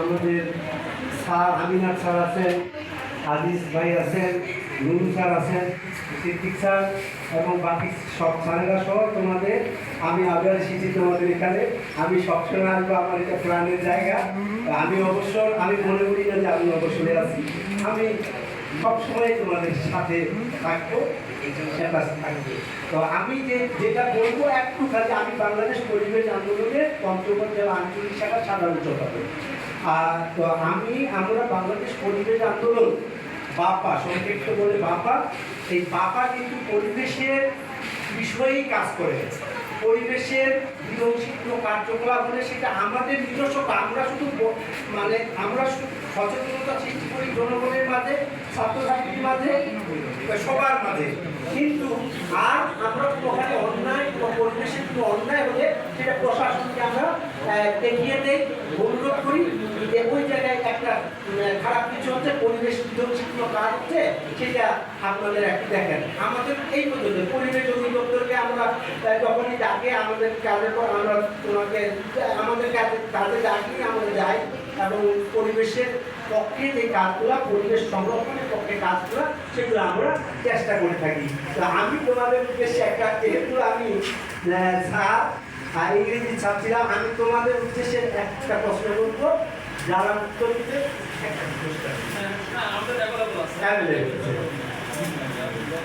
আমাদের sir sir আছেন ভাই আছেন নুরু স্যার আছেন, সিদ্দিক স্যার এবং বাকি সব স্যারেরা সহ তোমাদের, আমি আবার এসেছি তোমাদের এখানে। আমি সবসময় আসব আমার এটা প্রাণের জায়গা। আমি অবসর, আমি মনে করি না যে আমি অবসরে আছি। আমি সবসময় তোমাদের সাথে থাকব থাকবে। তো আমি যে যেটা বলব একটু খালি আমি বাংলাদেশ পরিবেশ আন্দোলনের পঞ্চগড় আঞ্চলিক শাখা সাধারণ সম্পাদক। আর তো আমি, আমরা বাংলাদেশ পরিবেশ আন্দোলন, বাপা, সংক্ষিপ্ত বলে বাপা, এই বাপা কিন্তু পরিবেশের বিষয়েই কাজ করে। পরিবেশের বিধ্বংসী কার্যকলাপ হলে সেটা আমাদের নিজস্ব আমরা শুধু মানে আমরা সচেতনতা সৃষ্টি করি জনগণের মাঝে, ছাত্রছাত্রীর মাঝে সবার মাঝে। কিন্তু আর আমরা ওখানে অন্যায় বা পরিবেশের কোনো অন্যায় হলে সেটা প্রশাসনকে আমরা দেখিয়ে দেই অনুরোধ করি যে ওই জায়গায় একটা উম, খারাপ কিছু হচ্ছে, পরিবেশ বিধ্বংসী কাজ হচ্ছে সেটা আপনাদের একটু দেখেন। আমাদের এই পর্যন্ত, পরিবেশ অধিদপ্তরকে আমরা যখনই ডাকে, আমাদের কাজের পর আমরা ওনাকে আমাদের কাজে কাজে ডাকি, আমরা যাই, এবং পরিবেশের পক্ষে যে কাজগুলো, পরিবেশ সংরক্ষণের পক্ষে কাজগুলো, সেগুলো আমরা চেষ্টা করে থাকি। তো আমি তোমাদের উদ্দেশ্যে একটা, যেহেতু আমি স্যার ইংরেজি ছাত্রীরা, আমি তোমাদের উদ্দেশ্যে একটা প্রশ্ন করব। যারা একটা পুরস্কার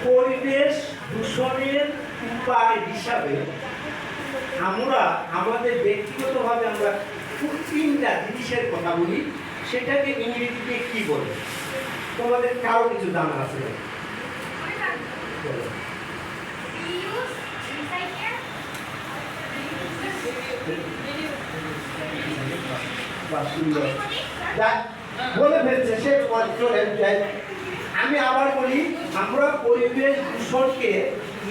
পরিবেশ দূষণের উপায় হিসাবে আমরা, আমাদের ব্যক্তিগতভাবে আমরা খুব তিনটা জিনিসের কথা বলি। সেটাকে ইংরেজিতে কি বলে? তোমাদের কারও কিছু জানা আছে? যাক, বলে ফেলছে সে চলে যায়। আমি আবার বলি আমরা পরিবেশ দূষণকে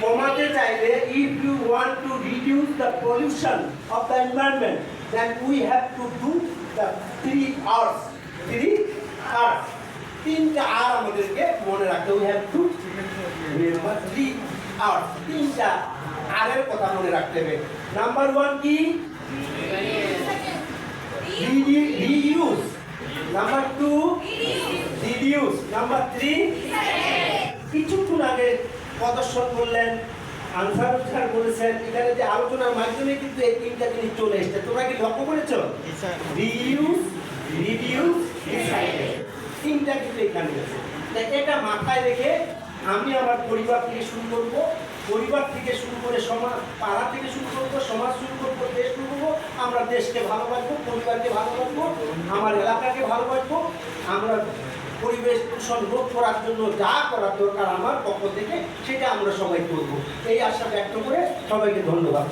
কমাতে চাইলে if you want to reduce the pollution of the environment then we have to do the three Rs three Rs তিনটা আর আমাদেরকে মনে রাখতে we have to three Rs তিনটা আরের কথা মনে রাখতে হবে নাম্বার ওয়ান কি reuse. Number two, reduce. Number three, কিছুক্ষণ আগে প্রদর্শন করলেন আনসার স্যার বলেছেন এখানে যে আলোচনার মাধ্যমে কিন্তু এই তিনটা জিনিস চলে এসছে। তোমরা কি লক্ষ্য করেছ? রিইউজ রিডিউস রিসাইকেল তিনটা কিন্তু এখানে আছে। এটা মাথায় রেখে আমি আমার পরিবার থেকে শুরু করব। পরিবার থেকে শুরু করে সমাজ, পাড়া থেকে শুরু করব, সমাজ শুরু করব, দেশ শুরু করব, আমরা দেশকে ভালোবাসবো, পরিবারকে ভালোবাসবো, আমার এলাকাকে ভালোবাসবো, আমরা পরিবেশ দূষণ রোধ করার জন্য যা করার দরকার আমার পক্ষ থেকে, সেটা আমরা সবাই করব। এই আশা ব্যক্ত করে সবাইকে ধন্যবাদ।